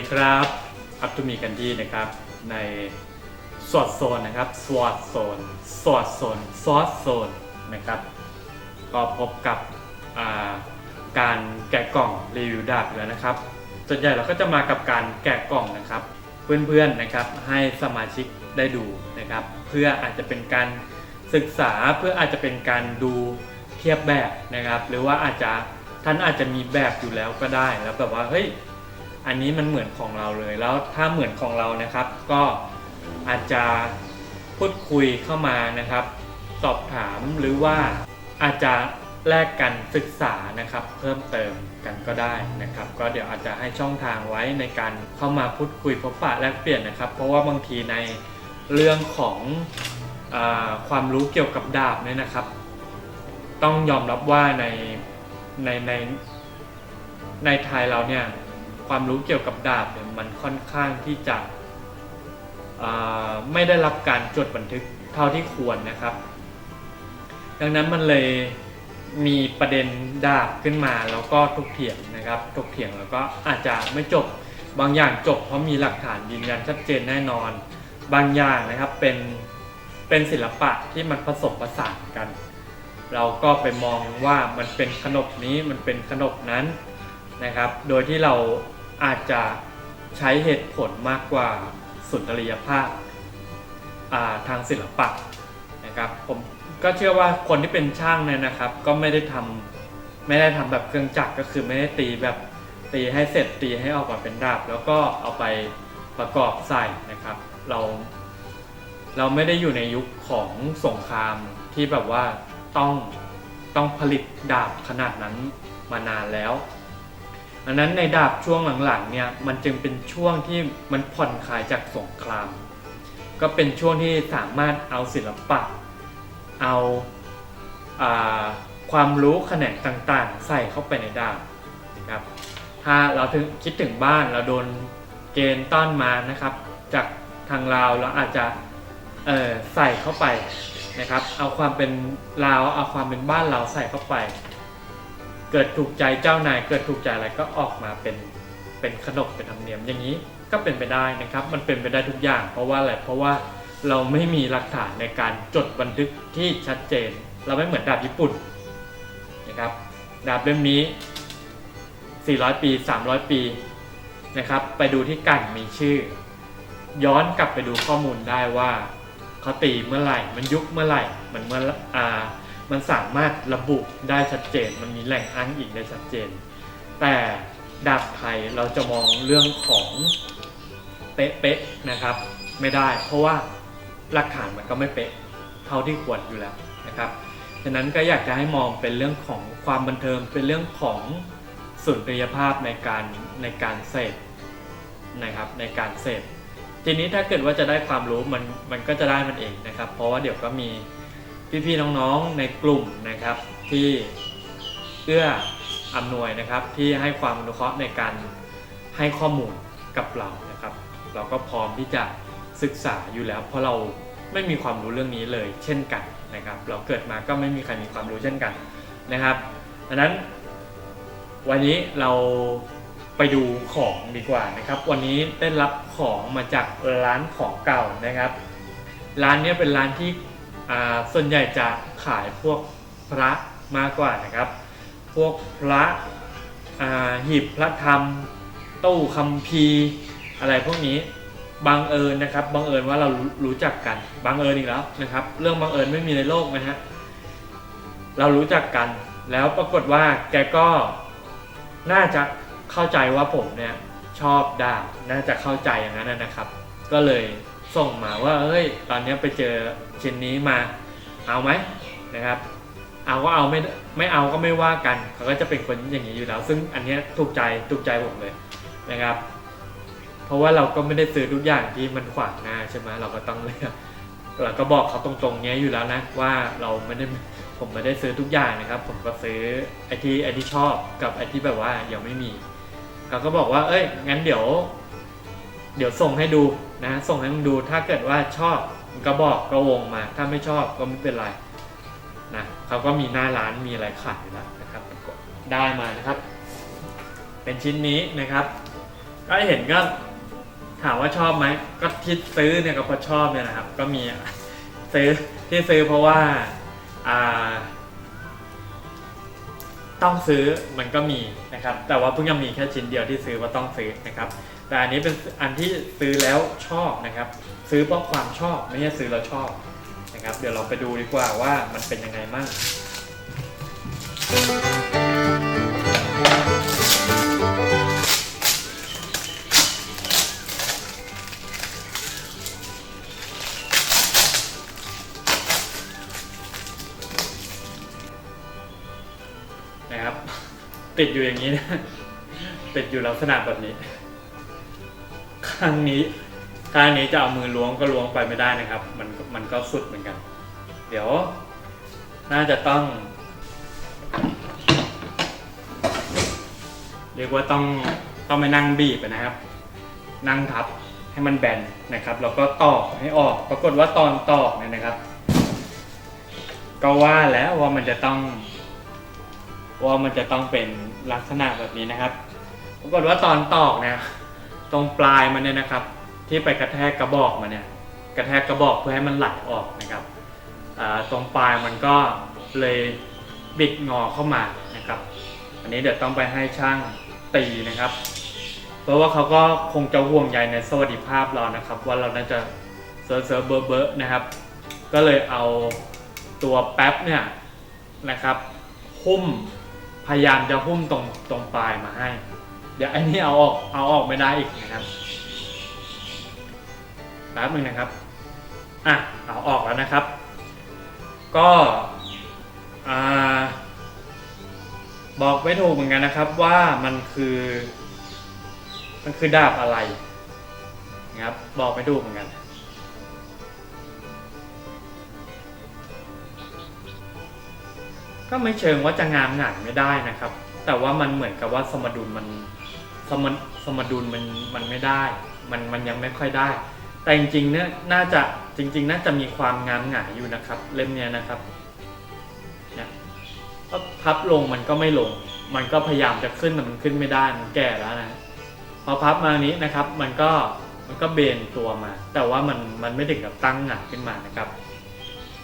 ดีครับอัพทูมีกันดีนะครับ ในสวอตโซนนะครับสวอตโซนสวอตโซนซอสโซนนะครับ ก็พบกับาการแกะกล่องรีวิวดาบอยู่แล้วนะครับ ส่วนใหญ่เราก็จะมากับการแกะกล่องนะครับ เพื่อนๆนะครับให้สมาชิกได้ดูนะครับ เพื่ออาจจะเป็นการศึกษาเพื่ออาจจะเป็นการดูเทียบแบบนะครับ หรือว่าอาจจะท่านอาจจะมีแบบอยู่แล้วก็ได้แล้วแบบว่าเฮ้ย อันนี้มันเหมือนของเราเลย แล้วถ้าเหมือนของเรานะครับ ก็อาจจะพูดคุยเข้ามานะครับ สอบถามหรือว่าอาจจะแลกกันศึกษานะครับ เพิ่มเติมกันก็ได้นะครับ ก็เดี๋ยวอาจจะให้ช่องทางไว้ในการเข้ามาพูดคุยพบปะแลกเปลี่ยนนะครับ เพราะว่าบางทีในเรื่องของอความรู้เกี่ยวกับดาบเนี่ยนะครับ ต้องยอมรับว่าในในในในไทยเราเนี่ย ความรู้เกี่ยวกับดาบเนี่ยมันค่อนข้างที่จะไม่ได้รับการจดบันทึกเท่าที่ควรนะครับ ดังนั้นมันเลยมีประเด็นดาบขึ้นมาแล้วก็ถกเถียงนะครับถกเถียงแล้วก็อาจจะไม่จบบางอย่างจบเพราะมีหลักฐานยืนยันชัดเจนแน่นอน บางอย่างนะครับเป็นเป็นศิลปะที่มันผสมผสานกัน เราก็ไปมองว่ามันเป็นขนบนี้มันเป็นขนบนั้นนะครับ โดยที่เรา อาจจะใช้เหตุผลมากกว่าสุนทรียภาพาทางศิลปะนะครับผมก็เชื่อว่าคนที่เป็นช่างเนี่ยนะครับ ก็ไม่ได้ทำไม่ได้ทำแบบเครื่องจักรก็คือไม่ได้ตีแบบตีให้เสร็จตีให้ออกมาเป็นดาบ แล้วก็เอาไปประกอบใส่นะครับ เรา เราไม่ได้อยู่ในยุคของสงครามที่แบบว่าต้องต้องผลิตดาบขนาดนั้นมานานแล้ว อันนั้นในดาบช่วงหลังๆเนี่ยมันจึงเป็นช่วงที่มันผ่อนคลายจากสงคราม ก็เป็นช่วงที่สามารถเอาศิลปะ เอาอาความรู้แขนงต่างๆ ใส่เข้าไปในดาบนะครับถ้าเราถึงคิดถึงบ้านเราโดนเกณฑ์ต้อนมานะครับ จากทางลาวเราอาจจะใส่เข้าไปนะครับ เอาความเป็นลาวเอาความเป็นบ้านเราใส่เข้าไป เกิดถูกใจเจ้านายเกิดถูกใจอะไรก็ออกมาเป็นเป็นขนบเป็นธรรมเนียมอย่างนี้ก็เป็นไปได้นะครับ มันเป็นไปได้ทุกอย่าง เพราะว่าอะไรเพราะว่าเราไม่มีหลักฐานในการจดบันทึกที่ชัดเจน เราไม่เหมือนดาบญี่ปุ่นนะครับดาบเล่มนี้ 400 ปี 300 ปีนะครับ ไปดูที่กันมีชื่อ ย้อนกลับไปดูข้อมูลได้ว่าเขาตีเมื่อไหร่ มันยุคเมื่อไหร่ มันเมื่ออ่า มันสามารถระบุได้ชัดเจน มันมีแหล่งอ้างอิงได้ชัดเจน แต่ดาบไทยเราจะมองเรื่องของเป๊ะๆนะครับ ไม่ได้ เพราะว่าหลักฐานมันก็ไม่เป๊ะเท่าที่ควรอยู่แล้วนะครับฉะนั้นก็อยากจะให้มองเป็นเรื่องของความบันเทิงเป็นเรื่องของสุนทรียภาพในการในการเสพนะครับในการเสพทีนี้ถ้าเกิดว่าจะได้ความรู้มันมันก็จะได้มันเองนะครับ เพราะว่าเดี๋ยวก็มี พี่ๆน้องๆในกลุ่มนะครับที่เอื้ออำนวยนะครับที่ให้ความอนุเคราะห์ในการให้ข้อมูลกับเรานะครับ เราก็พร้อมที่จะศึกษาอยู่แล้ว เพราะเราไม่มีความรู้เรื่องนี้เลยเช่นกันนะครับ เราเกิดมาก็ไม่มีใครมีความรู้เช่นกันนะครับดังนั้นวันนี้เราไปดูของดีกว่านะครับ วันนี้ได้รับของมาจากร้านของเก่านะครับ ร้านนี้เป็นร้านที่ ส่วนใหญ่จะขายพวกพระมากกว่านะครับ พวกพระหีบพระธรรมตู้คัมภีร์อะไรพวกนี้บังเอิญนะครับบังเอิญว่าเรารู้รู้จักกันบังเอิญอีกแล้วนะครับ เรื่องบังเอิญไม่มีในโลกนะฮะเรารู้จักกัน แล้วปรากฏว่าแกก็น่าจะเข้าใจว่าผมเนี่ยชอบดาบน่าจะเข้าใจอย่างนั้นนะครับ ก็เลย ส่งมาว่าเอ้ยตอนนี้ไปเจอชิ้นนี้มาเอาไหมนะครับ เอาก็เอาไม่ไม่เอาก็ไม่ว่ากันเขาก็จะเป็นคนอย่างนี้อยู่แล้ว ซึ่งอันนี้ถูกใจถูกใจผมเลยนะครับ เพราะว่าเราก็ไม่ได้ซื้อทุกอย่างที่มันขวางหน้าใช่ไหมเราก็ต้องเลือกเราก็บอกเขาตรงๆเนี้ยอยู่แล้วนะว่าเราไม่ได้ผมไม่ได้ซื้อทุกอย่างนะครับ ผมก็ซื้อไอที่ไอที่ชอบกับไอที่แบบว่ายังไม่มีเขาก็บอกว่าเอ้ยงั้นเดี๋ยว เดี๋ยวส่งให้ดูนะ ส่งให้มึงดูถ้าเกิดว่าชอบก็บอกก็วงมา ถ้าไม่ชอบก็ไม่เป็นไรนะเขาก็มีหน้าร้านมีอะไรขายอยู่แล้วนะครับได้มานะครับ เป็นชิ้นนี้นะครับ ก็เห็นก็ถามว่าชอบไหมก็ที่ซื้อเนี่ยก็เพราะชอบเนี่ยนะครับ ก็มีซื้อที่ซื้อเพราะว่าอ่าต้องซื้อมันก็มีนะครับ แต่ว่าเพิ่งจะมีแค่ชิ้นเดียวที่ซื้อว่าต้องซื้อนะครับ แต่อันนี้เป็นอันที่ซื้อแล้วชอบนะครับ ซื้อเพราะความชอบไม่ใช่ซื้อแล้วชอบนะครับ เดี๋ยวเราไปดูดีกว่าว่ามันเป็นยังไงมั่งนะครับ ติดอยู่อย่างนี้นะติดอยู่ลักษณะแบบนี้ ข้างนี้ข้างนี้จะเอามือล้วงก็ล้วงไปไม่ได้นะครับ มันมันก็สุดเหมือนกัน เดี๋ยว น่าจะต้อง เรียกว่าต้องต้องไปนั่งบีบนะครับ นั่งทับให้มันแบนนะครับ แล้วก็ตอกให้ออก ปรากฏว่าตอนตอกเนี่ยนะครับ ก็ว่าแล้วว่ามันจะต้อง ว่ามันจะต้องเป็นลักษณะแบบนี้นะครับ ปรากฏว่าตอนตอกเนี่ย ตรงปลายมันเนี่ยนะครับ ที่ไปกระแทกกระบอกมันเนี่ยกระแทกกระบอกเพื่อให้มันไหลออกนะครับตรงปลายมันก็เลยบิดงอเข้ามานะครับ อันนี้เดี๋ยวต้องไปให้ช่างตีนะครับ เพราะว่าเขาก็คงจะห่วงใยในสวัสดิภาพเรานะครับ ว่าเราน่าจะเซิร์ฟเซิร์ฟเบอร์เบอร์นะครับ ก็เลยเอาตัวแป๊บเนี่ยนะครับหุ้มพยายามจะหุ้มตรงตรงปลายมาให้ ดี๋ยวอันนี้เอาออกเอาออกไม่ได้อีกนะครับแป๊บหนึ่งนะครับอะเอาออกแล้วนะครับ ก็อ่าบอกไม่ถูกเหมือนกันนะครับว่ามันคือมันคือดาบอะไรนะครับบอกไม่ถูกเหมือนกันก็ไม่เชิงว่าจะงามหงายไม่ได้นะครับ แต่ว่ามันเหมือนกับว่าสมดุลมัน สมสมดุลมันมันไม่ได้ มันมันยังไม่ค่อยได้ แต่จริงๆเนี่ยน่าจะจริง ๆ น่าจะมีความงามหงายอยู่นะครับ เล่มเนี้ยนะครับเนี่ยก็พับลงมันก็ไม่ลง มันก็พยายามจะขึ้นแต่มันขึ้นไม่ได้มันแก่แล้วนะพอพับมานี้นะครับ มันก็มันก็เบนตัวมา แต่ว่ามันมันไม่ถึงกับตั้งหงายขึ้นมานะครับ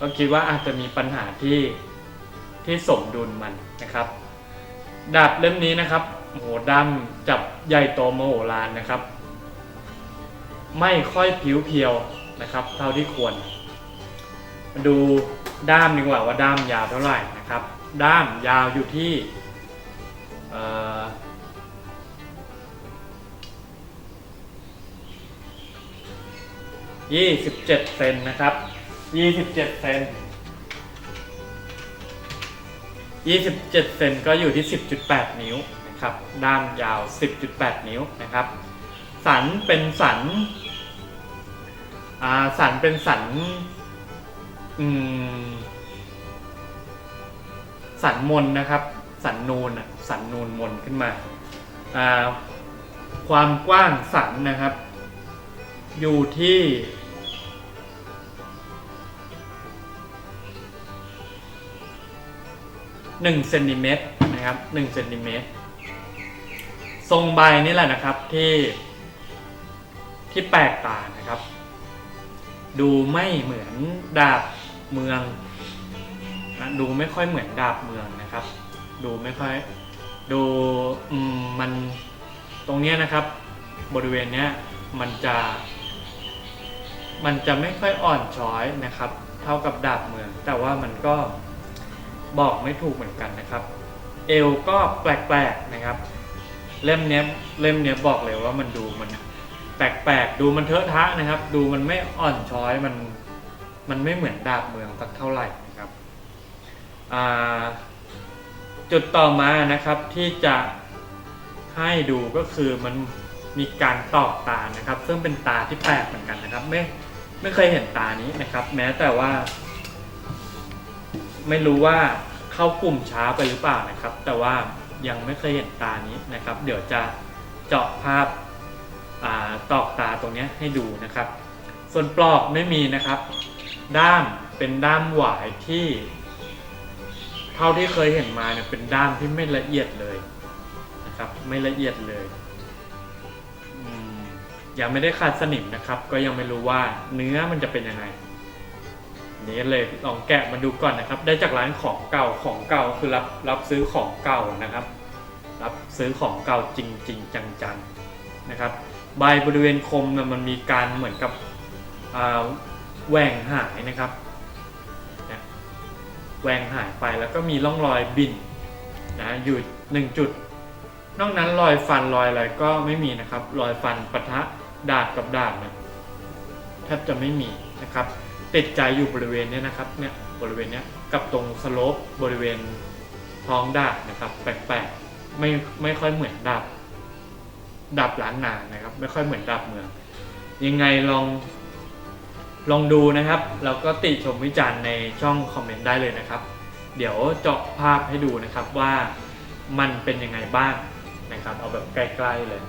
ก็คิดว่าอาจจะมีปัญหาที่ที่สมดุลมันนะครับ ดาบเล่มนี้นะครับ โหด้ามจับใหญ่โตมโหฬารนะครับ ไม่ค่อยผิวเพียวนะครับ เท่าที่ควร มาดูด้ามดีกว่าว่าด้ามยาวเท่าไหร่นะครับ ด้ามยาวอยู่ที่ยี่สิบเจ็ดเซนนะครับยี่สิบเจ็ดเซน27เซนก็อยู่ที่10.8นิ้ว นะครับด้ามยาว 10.8 นิ้วนะครับ สันเป็นสันสันเป็นสันสันมนนะครับ สันนูนอะสันนูนมนขึ้นมาาความกว้างสันนะครับ อยู่ที่1เซนติเมตรนะครับ1เซนติเมตร ทรงใบนี่แหละนะครับที่ที่แปลกตานะครับ ดูไม่เหมือนดาบเมืองนะดูไม่ค่อยเหมือนดาบเมืองนะครับ ดูไม่ค่อยดูมมันตรงนี้นะครับ บริเวณเนี้ยมันจะมันจะไม่ค่อยอ่อนช้อยนะครับ เท่ากับดาบเมือง แต่ว่ามันก็บอกไม่ถูกเหมือนกันนะครับ เอวก็แปลกๆนะครับ เล่มเนี้ยเล่มเนี้ยบอกเลยว่ามันดูมันแปลกๆดูมันเทอะทะนะครับ ดูมันไม่อ่อนช้อยมันมันไม่เหมือนดาบเมืองสักเท่าไหร่นะครับจุดต่อมานะครับที่จะให้ดูก็คือมันมีการตอกตานะครับ ซึ่งเป็นตาที่แปลกเหมือนกันนะครับ ไม่ไม่เคยเห็นตานี้นะครับ แม้แต่ว่า ไม่รู้ว่าเข้ากลุ่มช้าไปหรือเปล่านะครับ แต่ว่า ยังไม่เคยเห็นตานี้นะครับ เดี๋ยวจะเจาะภาพอาตอกตาตรงนี้ให้ดูนะครับ ส่วนปลอกไม่มีนะครับ ด้ามเป็นด้ามหวายที่ เท่าที่เคยเห็นมาเนี่ยเป็นด้ามที่ไม่ละเอียดเลยนะครับ ไม่ละเอียดเลยยังไม่ได้ขาดสนิมนะครับ ก็ยังไม่รู้ว่าเนื้อมันจะเป็นยังไง นี่เลยลองแกะมาดูก่อนนะครับ ได้จากร้านของเก่าของเก่าคือรับรับซื้อของเก่านะครับ รับซื้อของเก่าจริงจริงจังๆนะครับ ใบบริเวณคมมันมีการเหมือนกับแหว่งหายนะครับแหว่งหายไปแล้วก็มีร่องรอยบินนะอยู่หนึ่งจุด นอกนั้นรอยฟันรอยอะไรก็ไม่มีนะครับ รอยฟันปะทะดาดกับดาดเนี่ยแทบจะไม่มีนะครับ ติดใจอยู่บริเวณเนี้ยนะครับเนี่ยบริเวณเนี้ยกับตรงสโลปบริเวณท้องดาบนะครับ แปลกๆไม่ไม่ค่อยเหมือนดาบดาบล้านนานะครับ ไม่ค่อยเหมือนดาบเมือง ยังไงลองลองดูนะครับ แล้วก็ติชมวิจารณ์ในช่องคอมเมนต์ได้เลยนะครับ เดี๋ยวเจาะภาพให้ดูนะครับว่ามันเป็นยังไงบ้างนะครับ เอาแบบใกล้ๆเลย